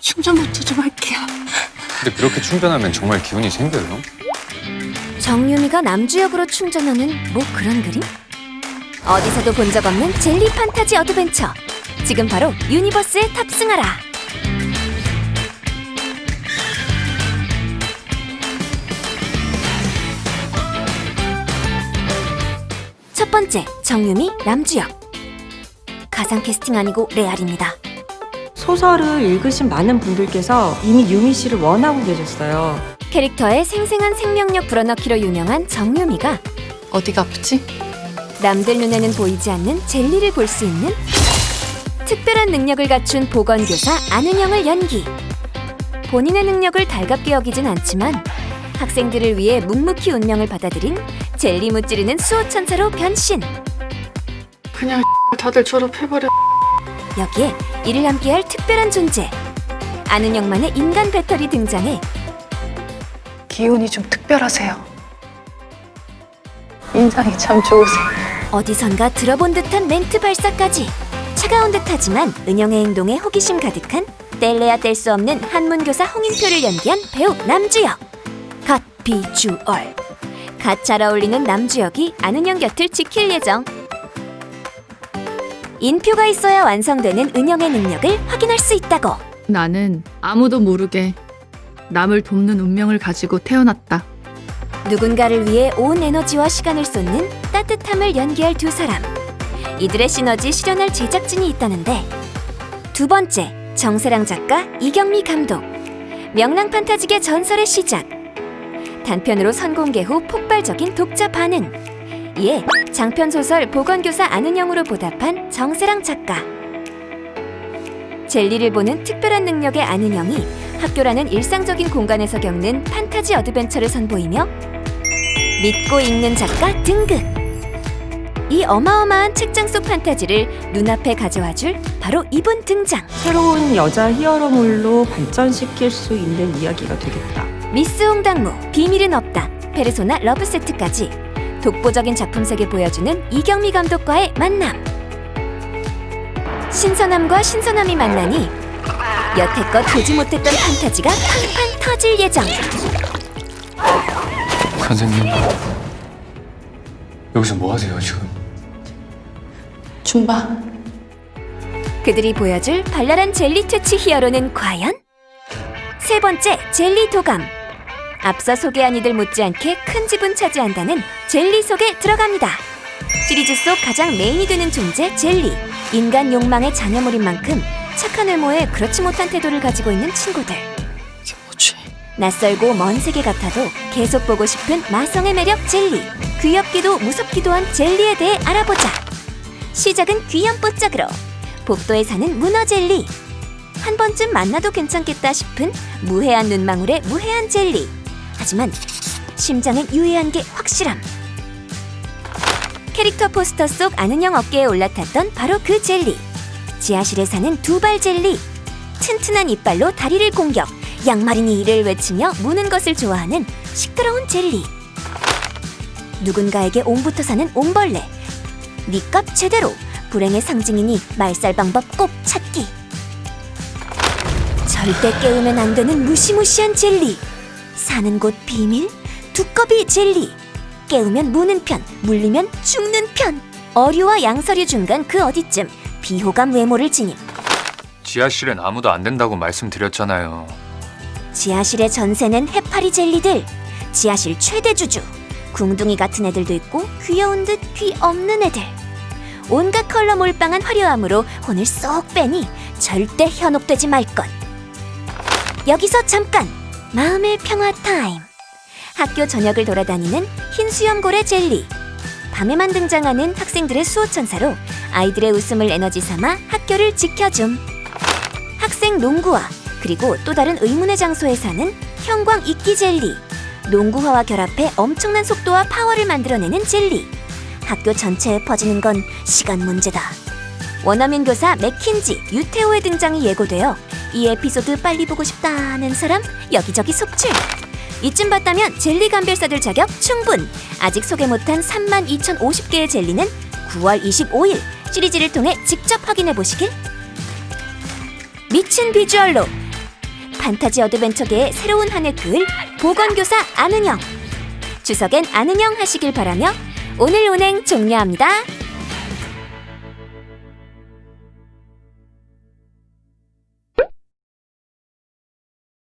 충전부터 좀 할게요. 근데 그렇게 충전하면 정말 기운이 생겨요? 정유미가 남주역으로 충전하는 뭐 그런 그림? 어디서도 본 적 없는 젤리 판타지 어드벤처. 지금 바로 유니버스에 탑승하라. 첫 번째, 정유미 남주역. 가상 캐스팅 아니고 레알입니다. 소설을 읽으신 많은 분들께서 이미 유미 씨를 원하고 계셨어요. 캐릭터의 생생한 생명력 불어넣기로 유명한 정유미가 어디가 아프지? 남들 눈에는 보이지 않는 젤리를 볼 수 있는 특별한 능력을 갖춘 보건교사 안은영을 연기. 본인의 능력을 달갑게 여기진 않지만 학생들을 위해 묵묵히 운명을 받아들인 젤리 무찌르는 수호천사로 변신. 그냥 다들 졸업해버려. 여기에 이를 함께할 특별한 존재. 안은영만의 인간 배터리 등장해 기운이 좀 특별하세요. 인상이 참 좋으세요. 어디선가 들어본 듯한 멘트 발사까지 차가운 듯하지만 은영의 행동에 호기심 가득한 뗄래야 뗄 수 없는 한문교사 홍인표를 연기한 배우 남주혁 갓 비주얼 갓 잘 어울리는 남주혁이 안은영 곁을 지킬 예정 인표가 있어야 완성되는 은영의 능력을 확인할 수 있다고. 나는 아무도 모르게 남을 돕는 운명을 가지고 태어났다. 누군가를 위해 온 에너지와 시간을 쏟는 따뜻함을 연기할 두 사람. 이들의 시너지 실현할 제작진이 있다는데. 두 번째 정세랑 작가 이경미 감독. 명랑 판타지계 전설의 시작. 단편으로 선공개 후 폭발적인 독자 반응 이에 장편 소설 보건교사 안은영으로 보답한 정세랑 작가 젤리를 보는 특별한 능력의 안은영이 학교라는 일상적인 공간에서 겪는 판타지 어드벤처를 선보이며 믿고 읽는 작가 등극. 이 어마어마한 책장 속 판타지를 눈앞에 가져와줄 바로 이분 등장. 새로운 여자 히어로물로 발전시킬 수 있는 이야기가 되겠다. 미스 홍당무, 비밀은 없다, 페르소나 러브 세트까지 독보적인 작품 세계 보여주는 이경미 감독과의 만남. 신선함과 신선함이 만나니 여태껏 보지 못했던 판타지가 팡팡 터질 예정. 선생님 여기서 뭐 하세요 지금? 줌바. 그들이 보여줄 발랄한 젤리 퇴치 히어로는 과연? 세 번째, 젤리 도감. 앞서 소개한 이들 못지않게 큰 지분 차지한다는 젤리 속에 들어갑니다. 시리즈 속 가장 메인이 되는 존재 젤리. 인간 욕망의 자녀물인 만큼 착한 외모에 그렇지 못한 태도를 가지고 있는 친구들. 뭐지? 낯설고 먼 세계 같아도 계속 보고 싶은 마성의 매력 젤리. 귀엽기도 무섭기도 한 젤리에 대해 알아보자. 시작은 귀염 뽀짝으로 복도에 사는 문어 젤리. 한 번쯤 만나도 괜찮겠다 싶은 무해한 눈망울의 무해한 젤리. 하지만 심장엔 유해한 게 확실함. 캐릭터 포스터 속 아는형 어깨에 올라탔던 바로 그 젤리. 지하실에 사는 두발 젤리. 튼튼한 이빨로 다리를 공격. 양마리니 이를 외치며 무는 것을 좋아하는 시끄러운 젤리. 누군가에게 옴부터 사는 옴벌레. 니값 제대로 불행의 상징이니 말살 방법 꼭 찾기. 절대 깨우면 안 되는 무시무시한 젤리. 사는 곳 비밀 두꺼비 젤리. 깨우면 무는 편, 물리면 죽는 편. 어류와 양서류 중간 그 어디쯤 비호감 외모를 지님. 지하실엔 아무도 안 된다고 말씀드렸잖아요 지하실의 전세는 해파리 젤리들. 지하실 최대 주주. 궁둥이 같은 애들도 있고 귀여운 듯 귀 없는 애들. 온갖 컬러 몰빵한 화려함으로 혼을 쏙 빼니 절대 현혹되지 말 것. 여기서 잠깐 마음의 평화 타임. 학교 저녁을 돌아다니는 흰 수염고래 젤리. 밤에만 등장하는 학생들의 수호천사로 아이들의 웃음을 에너지 삼아 학교를 지켜줌. 학생 농구화 그리고 또 다른 의문의 장소에 사는 형광 이끼 젤리. 농구화와 결합해 엄청난 속도와 파워를 만들어내는 젤리. 학교 전체에 퍼지는 건 시간 문제다. 원어민 교사 맥킨지, 유태오의 등장이 예고되어 이 에피소드 빨리 보고 싶다는 사람 여기저기 속출. 이쯤 봤다면 젤리 감별사들 자격 충분. 아직 소개 못한 32,050개의 젤리는 9월 25일 시리즈를 통해 직접 확인해 보시길. 미친 비주얼로 판타지 어드벤처계의 새로운 한해글 보건교사 아는영 추석엔 아는영 하시길 바라며 오늘 운행 종료합니다.